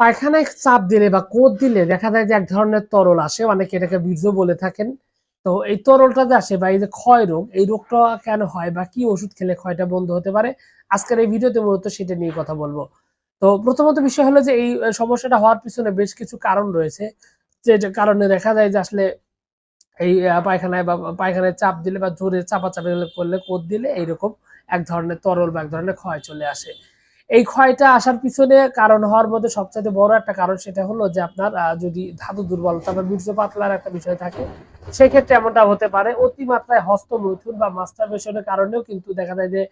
পায়খানায় চাপ দিলে বা কোদ দিলে দেখা যায় যে এক ধরনের তরল আসে, অনেকে এটাকে বীর্য বলে থাকেন। তো এই তরলটা যে আসে বা এই যে ক্ষয় রোগ, এই রোগটা কেন হয় বা কি ওষুধ খেলে ক্ষয়টা বন্ধ হতে পারে, আজকের এই ভিডিওতে মূলত সেটা নিয়ে কথা বলব। তো প্রথমত বিষয় হলো যে এই সমস্যাটা হওয়ার পিছনে বেশ কিছু কারণ রয়েছে। যে কারণে দেখা যায় যে আসলে এই পায়খানায় বা পায়খানায় চাপ দিলে বা জোরে চাপা চাপি করলে কোদ দিলে এইরকম এক ধরনের তরল বা এক ধরনের ক্ষয় চলে আসে। এই ক্ষয়টা আসার পিছনে কারণ হওয়ার মধ্যে সবচেয়ে বড় একটা কারণ সেটা হলো যে আপনার যদি ধাতু দুর্বলতা বা বীর্য পাতলার একটা বিষয় থাকে, সেক্ষেত্রে এমনটা হতে পারে। অতিমাত্রায় হস্তমৈথুন বা মাস্টারবেশনের কারণেও কিন্তু দেখা যায় যে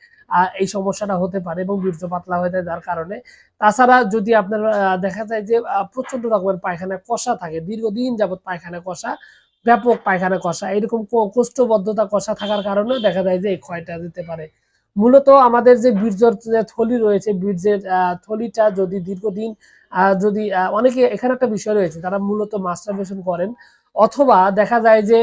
এই সমস্যাটা হতে পারে এবং বীর্য পাতলা হয়ে যায় যার কারণে। তাছাড়া যদি আপনার দেখা যায় যে প্রচণ্ড রকমের পায়খানা কষা থাকে, দীর্ঘদিন যাবৎ পায়খানা কষা, ব্যাপক পায়খানা কষা, এরকম কোষ্ঠবদ্ধতা কষা থাকার কারণেও দেখা যায় যে এই ক্ষয়টা দিতে পারে। মূলত আমাদের যে বীর্যর যে থলি রয়েছে বীর্যের থলিটা যদি দীর্ঘদিন যদি অনেকে এখানে একটা বিষয় রয়েছে, তারা মূলত মাস্টারবেশন করেন, অথবা দেখা যায় যে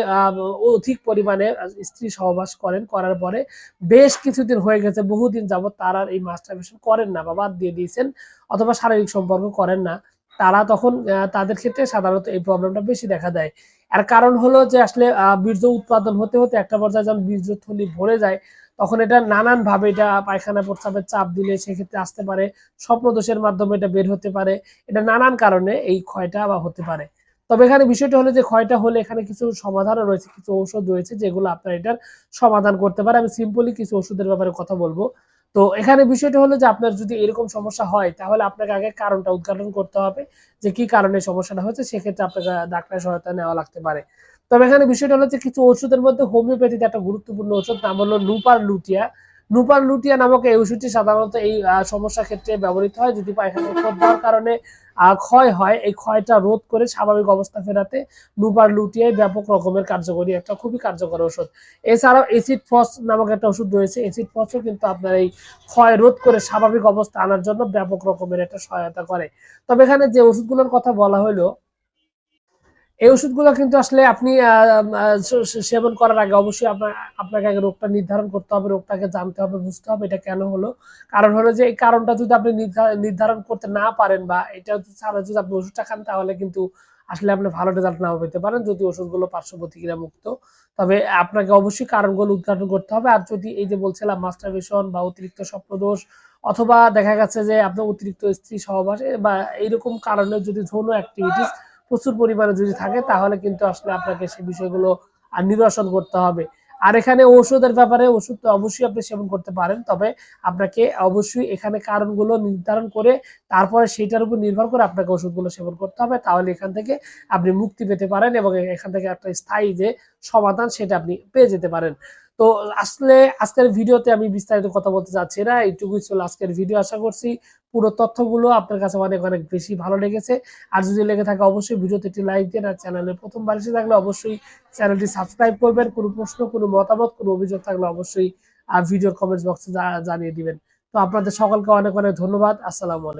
অধিক পরিমাণে স্ত্রী সহবাস করেন, করার পরে বেশ কিছুদিন হয়ে গেছে, বহুদিন যাবত তারা এই মাস্টারবেশন করেন না, বা বাদ দিয়ে দিয়েছেন, অথবা শারীরিক সম্পর্ক করেন না, তারা তখন তাদের ক্ষেত্রে সাধারণত এই প্রবলেমটা বেশি দেখা দেয়। আর কারণ হলো যে আসলে বীর্য উৎপাদন হতে হতে একটা পর্যায়ে যখন বীর্য থলি ভরে যায় তখন এটা নানান ভাবে এটা পায়খানা প্রস্রাবের চাপ দিলে সেক্ষেত্রে আসতে পারে, স্বপ্নদোষের মাধ্যমে এটা বের হতে পারে। এটা নানান কারণে এই ক্ষয়টা বা হতে পারে। তবে এখানে বিষয়টা হলো যে ক্ষয়টা হলে এখানে কিছু সমাধানও রয়েছে, কিছু ঔষধ রয়েছে যেগুলো আপনার এটার সমাধান করতে পারে আমি সিম্পলি কিছু ওষুধের ব্যাপারে কথা বলব। তো এখানে বিষয়টা হলো যে আপনার যদি এরকম সমস্যা হয়, তাহলে আপনাকে আগে কারণটা উদ্ঘাটন করতে হবে যে কি কারণে সমস্যাটা হচ্ছে সেক্ষেত্রে আপনাকে ডাক্তারের সহায়তা নেওয়া লাগতে পারে। তবে এখানে বিষয়টা হলো যে কিছু ওষুধের মধ্যে হোমিওপ্যাথিতে একটা গুরুত্বপূর্ণ ওষুধ নাম হলো লুপার লুটিয়া। লুপার লুটিয়া নামক এই ওষুধটি সাধারণত এই আহ, সমস্যার ক্ষেত্রে ব্যবহৃত হয়। যদি পায়খানা ক্ষত দেওয়ার কারণে ক্ষয় হয় এই ক্ষয়টা রোধ করে স্বাভাবিক অবস্থা ফেরাতে লুপার লুটিয়াই ব্যাপক রকমের কার্যকরী একটা খুবই কার্যকর ওষুধ। এছাড়াও এসিড ফস নামক একটা ওষুধ রয়েছে। এসিড ফসও কিন্তু আপনার এই ক্ষয় রোধ করে স্বাভাবিক অবস্থা আনার জন্য ব্যাপক রকমের একটা সহায়তা করে। তবে এখানে যে ওষুধগুলোর কথা বলা হলো এই ওষুধগুলো কিন্তু আসলে আপনি সেবন করার আগে অবশ্যই আপনাকে আগে রোগটা নির্ধারণ করতে হবে, রোগটাকে জানতে হবে, বুঝতে হবে এটা কেন হলো। কারণ হলো যে এই কারণটা যদি আপনি নির্ধারণ করতে না পারেন বা এটা ছাড়া যদি আপনি ওষুধটা খান, তাহলে কিন্তু আসলে আপনি ভালো রেজাল্ট নাও পেতে পারেন যদি ওষুধগুলো পার্শ্ব প্রতিক্রিয়া মুক্ত। তবে আপনাকে অবশ্যই কারণগুলো উদ্ঘাটন করতে হবে। আর যদি এই যে বলছিলাম মাস্টারবেশন বা অতিরিক্ত স্বপ্নদোষ অথবা দেখা গেছে যে আপনার অতিরিক্ত স্ত্রী সহবাসে বা এইরকম কারণে যদি যৌন অ্যাক্টিভিটিস প্রচুর পরিমাণে যদি থাকে, তাহলে কিন্তু আসলে আপনাকে সেই বিষয়গুলো নিরসন করতে হবে। আর এখানে ওষুধের ব্যাপারে ওষুধ তো অবশ্যই আপনি সেবন করতে পারেন, তবে আপনাকে অবশ্যই এখানে কারণগুলো নির্ধারণ করে, তারপরে সেইটার উপর নির্ভর করে আপনাকে ওষুধগুলো সেবন করতে হবে। তাহলে এখান থেকে আপনি মুক্তি পেতে পারেন এবং এখান থেকে একটা স্থায়ী যে সমাধান, সেটা আপনি পেয়ে যেতে পারেন। তো আসলে, আজকের ভিডিওতে আমি বিস্তারিত কথা বলতে চাচ্ছি না, এইটুকুই ছিল আজকের ভিডিও, আশা করছি পুরো তথ্যগুলো আপনার কাছে অনেক অনেক বেশি ভালো লেগেছে। আর যদি লেগে থাকে, অবশ্যই ভিডিওতে একটি লাইক দিন আর চ্যানেলে প্রথমবার এসে থাকলে অবশ্যই চ্যানেলটি সাবস্ক্রাইব করবেন। কোনো প্রশ্ন, কোনো মতামত, কোনো অভিযোগ থাকলে অবশ্যই ভিডিওর কমেন্টস বক্সে জানিয়ে দিবেন। তো আপনাদের সকলকে অনেক অনেক ধন্যবাদ। আসসালামু আলাইকুম।